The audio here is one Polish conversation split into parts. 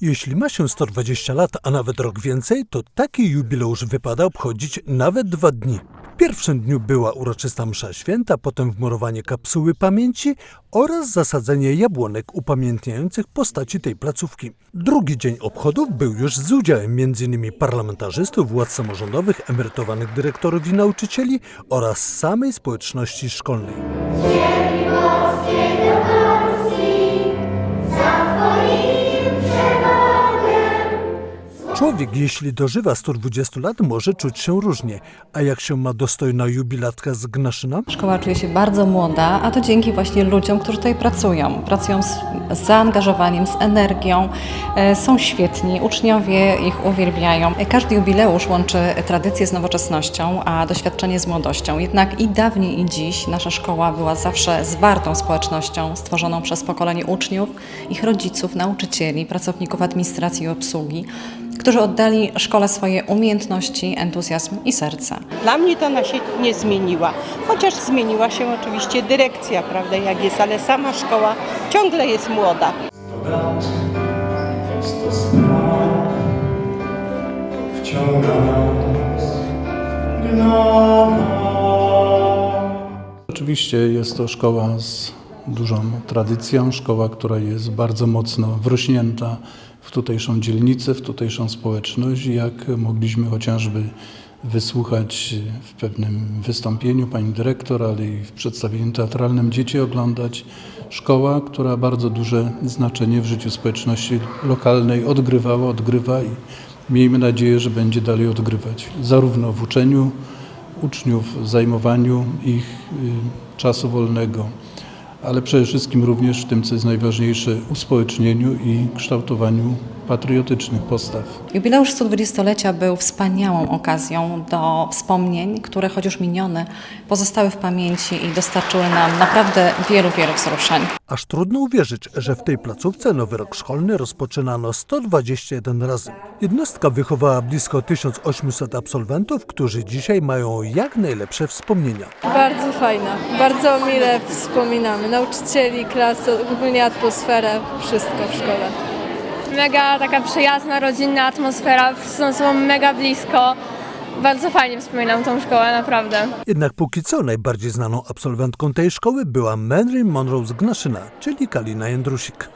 Jeśli ma się 120 lat, a nawet rok więcej, to taki jubileusz wypada obchodzić nawet dwa dni. W pierwszym dniu była uroczysta msza święta, potem wmurowanie kapsuły pamięci oraz zasadzenie jabłonek upamiętniających postaci tej placówki. Drugi dzień obchodów był już z udziałem m.in. parlamentarzystów, władz samorządowych, emerytowanych dyrektorów i nauczycieli oraz samej społeczności szkolnej. Człowiek, jeśli dożywa 120 lat, może czuć się różnie. A jak się ma dostojna jubilatka z Gnaszyna? Szkoła czuje się bardzo młoda, a to dzięki właśnie ludziom, którzy tutaj pracują. Pracują z, z zaangażowaniem, z energią, e, są świetni, uczniowie ich uwielbiają. Każdy jubileusz łączy tradycję z nowoczesnością, a doświadczenie z młodością. Jednak i dawniej, i dziś nasza szkoła była zawsze zwartą społecznością, stworzoną przez pokolenie uczniów, ich rodziców, nauczycieli, pracowników administracji i obsługi, którzy oddali szkole swoje umiejętności, entuzjazm i serce. Dla mnie to ona się nie zmieniła, chociaż zmieniła się oczywiście dyrekcja, prawda, jak jest, ale sama szkoła ciągle jest młoda. Oczywiście jest to szkoła z dużą tradycją, szkoła, która jest bardzo mocno wrośnięta w tutejszą dzielnicę, w tutejszą społeczność. Jak mogliśmy chociażby wysłuchać w pewnym wystąpieniu pani dyrektor, ale i w przedstawieniu teatralnym dzieci oglądać. Szkoła, która bardzo duże znaczenie w życiu społeczności lokalnej odgrywała, odgrywa i miejmy nadzieję, że będzie dalej odgrywać. Zarówno w uczeniu uczniów, zajmowaniu ich y, czasu wolnego, ale przede wszystkim również w tym, co jest najważniejsze, uspołecznieniu i kształtowaniu patriotycznych postaw. Jubileusz 120-lecia był wspaniałą okazją do wspomnień, które choć już minione, pozostały w pamięci i dostarczyły nam naprawdę wielu, wielu wzruszeń. Aż trudno uwierzyć, że w tej placówce nowy rok szkolny rozpoczynano 121 razy. Jednostka wychowała blisko 1800 absolwentów, którzy dzisiaj mają jak najlepsze wspomnienia. Bardzo fajna, bardzo mile wspominamy. Nauczycieli, klasę, ogólnie atmosferę, wszystko w szkole. Mega taka przyjazna, rodzinna atmosfera, wszyscy są ze sobą mega blisko. Bardzo fajnie wspominam tą szkołę, naprawdę. Jednak póki co najbardziej znaną absolwentką tej szkoły była Marilyn Monroe z Gnaszyna, czyli Kalina Jędrusik.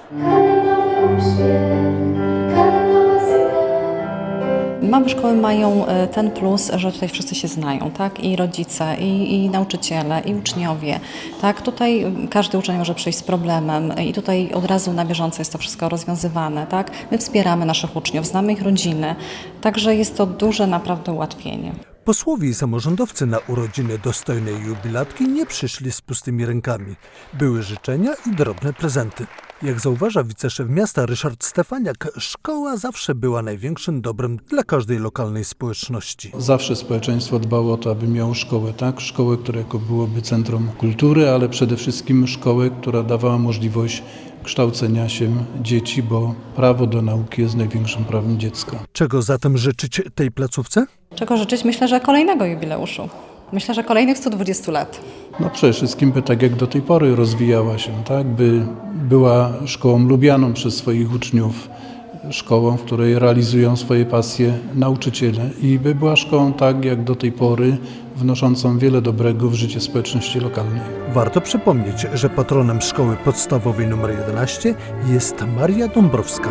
Małe szkoły mają e, ten plus, że tutaj wszyscy się znają, tak? I rodzice, i, i nauczyciele, i uczniowie, tak? Tutaj każdy uczeń może przyjść z problemem i tutaj od razu na bieżąco jest to wszystko rozwiązywane, tak? My wspieramy naszych uczniów, znamy ich rodziny, także jest to duże naprawdę ułatwienie. Posłowie i samorządowcy na urodziny dostojnej jubilatki nie przyszli z pustymi rękami. Były życzenia i drobne prezenty. Jak zauważa wiceszef miasta Ryszard Stefaniak, szkoła zawsze była największym dobrem dla każdej lokalnej społeczności. Zawsze społeczeństwo dbało o to, aby miało szkołę, tak? Szkołę, która jako byłoby centrum kultury, ale przede wszystkim szkołę, która dawała możliwość kształcenia się dzieci, bo prawo do nauki jest największym prawem dziecka. Czego zatem życzyć tej placówce? Czego życzyć? Myślę, że kolejnego jubileuszu. Myślę, że kolejnych 120 lat. No przede wszystkim by tak jak do tej pory rozwijała się, tak? By była szkołą lubianą przez swoich uczniów, szkołą, w której realizują swoje pasje nauczyciele i by była szkołą tak jak do tej pory, wnoszącą wiele dobrego w życie społeczności lokalnej. Warto przypomnieć, że patronem szkoły podstawowej nr 11 jest Maria Dąbrowska.